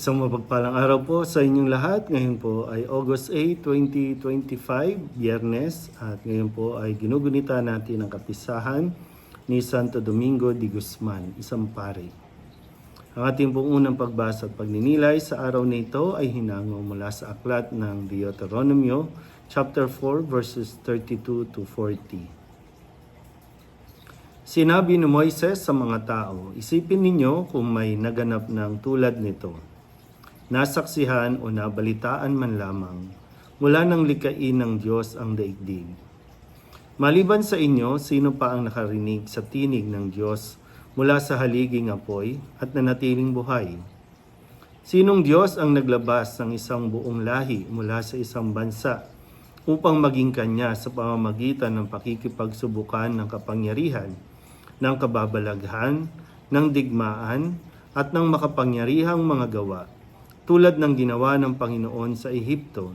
Isang mapagpalang araw po sa inyong lahat. Ngayon po ay August 8, 2025, Biyernes. At ngayon po ay ginugunita natin ang kapisahan ni Santo Domingo de Guzman, isang pare. Ang ating pong unang pagbasa at pagninilay sa araw na ito ay hinango mula sa aklat ng Deuteronomio, chapter 4, verses 32 to 40. Sinabi ni Moises sa mga tao, Isipin ninyo kung may naganap ng tulad nito. Nasaksihan o nabalitaan man lamang, mula nang likain ng Diyos ang daigdig. Maliban sa inyo, sino pa ang nakarinig sa tinig ng Diyos mula sa haliging apoy at nanatiling buhay? Sinong Diyos ang naglabas ng isang buong lahi mula sa isang bansa upang maging kanya sa pamamagitan ng pakikipagsubukan ng kapangyarihan, ng kababalaghan, ng digmaan, at ng makapangyarihang mga gawa, tulad ng ginawa ng Panginoon sa Ehipto.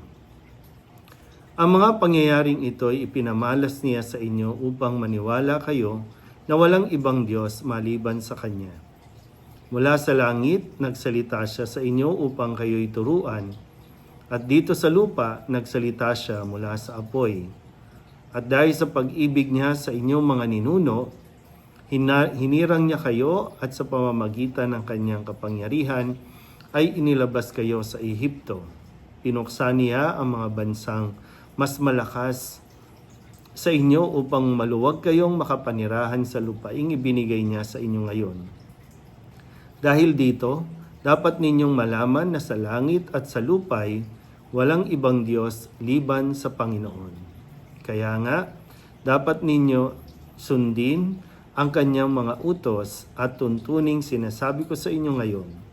Ang mga pangyayaring ito ay ipinamalas niya sa inyo upang maniwala kayo na walang ibang Diyos maliban sa Kanya. Mula sa langit, nagsalita siya sa inyo upang kayo'y turuan. At dito sa lupa, nagsalita siya mula sa apoy. At dahil sa pag-ibig niya sa inyong mga ninuno, hinirang niya kayo at sa pamamagitan ng kanyang kapangyarihan ay inilabas kayo sa Ehipto. Pinuksan niya ang mga bansang mas malakas sa inyo upang maluwag kayong makapanirahan sa lupaing ibinigay niya sa inyo ngayon. Dahil dito, dapat ninyong malaman na sa langit at sa lupay, walang ibang Diyos liban sa Panginoon. Kaya nga, dapat ninyo sundin ang kanyang mga utos at tuntuning sinasabi ko sa inyo ngayon.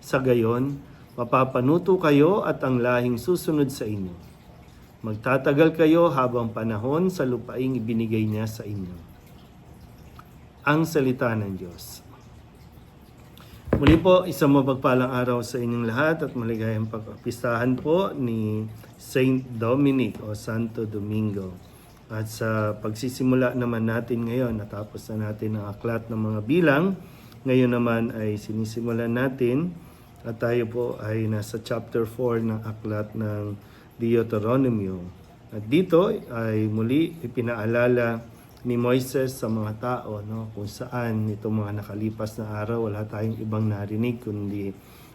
Sa gayon, mapapanuto kayo at ang lahing susunod sa inyo. Magtatagal kayo habang panahon sa lupaing ibinigay niya sa inyo. Ang salita ng Diyos. Muli po, isang mapagpalang araw sa inyong lahat at maligayang pagpistahan po ni Saint Dominic o Santo Domingo. At sa pagsisimula naman natin ngayon, natapos na natin ang aklat ng mga bilang. Ngayon naman ay sinisimulan natin at tayo po ay nasa chapter 4 ng aklat ng Deuteronomio. At dito ay muli ipinaalala ni Moises sa mga tao no kung saan itong mga nakalipas na araw wala tayong ibang narinig kundi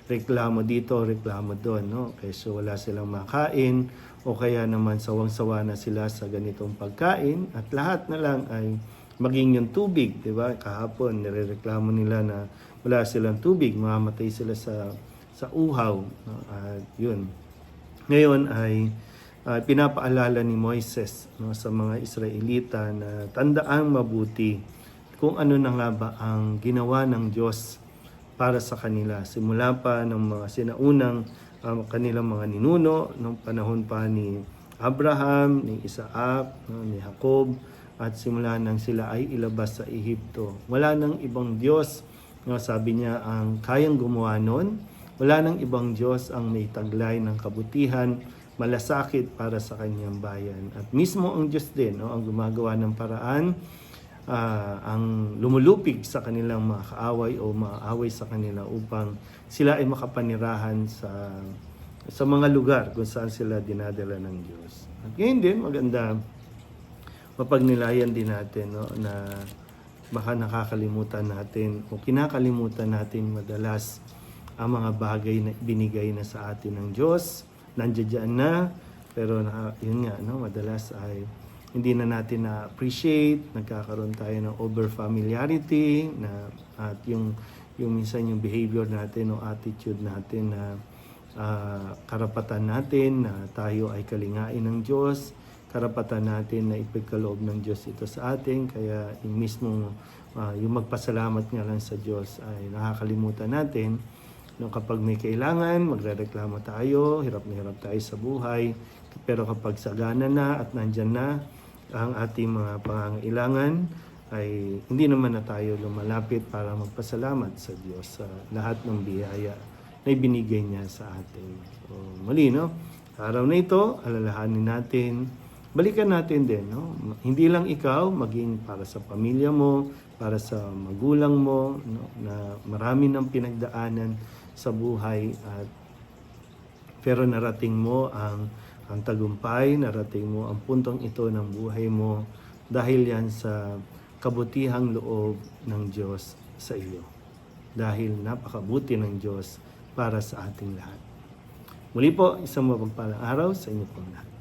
reklamo dito, reklamo doon no kasi wala silang makain o kaya naman sawang-sawa na sila sa ganitong pagkain at lahat na lang ay maging yung tubig, 'di ba? Kahapon nirereklamo nila na wala silang tubig, mamamatay sila sa sa uhaw at yun. Ngayon ay uh, pinapaalala ni Moises no, sa mga Israelita na tandaang mabuti kung ano na nga ba ang ginawa ng Diyos para sa kanila. Simula pa ng mga sinaunang um, kanilang mga ninuno, nung panahon pa ni Abraham, ni Isaac, no, ni Jacob, at simula nang sila ay ilabas sa Ehipto. Wala nang ibang Diyos, no, sabi niya, ang kayang gumawa nun. Wala nang ibang Diyos ang may taglay ng kabutihan, malasakit para sa kanyang bayan. At mismo ang Diyos din no, ang gumagawa ng paraan, ah, ang lumulupig sa kanilang mga kaaway o maaway sa kanila upang sila ay makapanirahan sa sa mga lugar kung saan sila dinadala ng Diyos. At ngayon din, maganda mapagnilayan din natin no, na baka nakakalimutan natin o kinakalimutan natin madalas ang mga bagay na binigay na sa atin ng Diyos. Nandiyan na, pero na, yun nga, no, madalas ay hindi na natin na-appreciate, nagkakaroon tayo ng over-familiarity, na, at yung, yung minsan yung behavior natin o attitude natin na ah, karapatan natin na tayo ay kalingain ng Diyos, karapatan natin na ipagkaloob ng Diyos ito sa atin, kaya yung mismo ah, yung magpasalamat nga lang sa Diyos ay nakakalimutan natin No, kapag may kailangan, magrereklamo tayo, hirap na hirap tayo sa buhay. Pero kapag sagana na at nandyan na ang ating mga pangangailangan, ay hindi naman na tayo lumalapit para magpasalamat sa Diyos sa lahat ng biyaya na ibinigay niya sa atin. So, muli, no? Araw na ito, alalahanin natin, balikan natin din, no? Hindi lang ikaw, maging para sa pamilya mo, para sa magulang mo, no? na marami ng pinagdaanan sa buhay at pero narating mo ang ang tagumpay, narating mo ang puntong ito ng buhay mo dahil yan sa kabutihang loob ng Diyos sa iyo. Dahil napakabuti ng Diyos para sa ating lahat. Muli po, isang mapagpalang araw sa inyo pong lahat.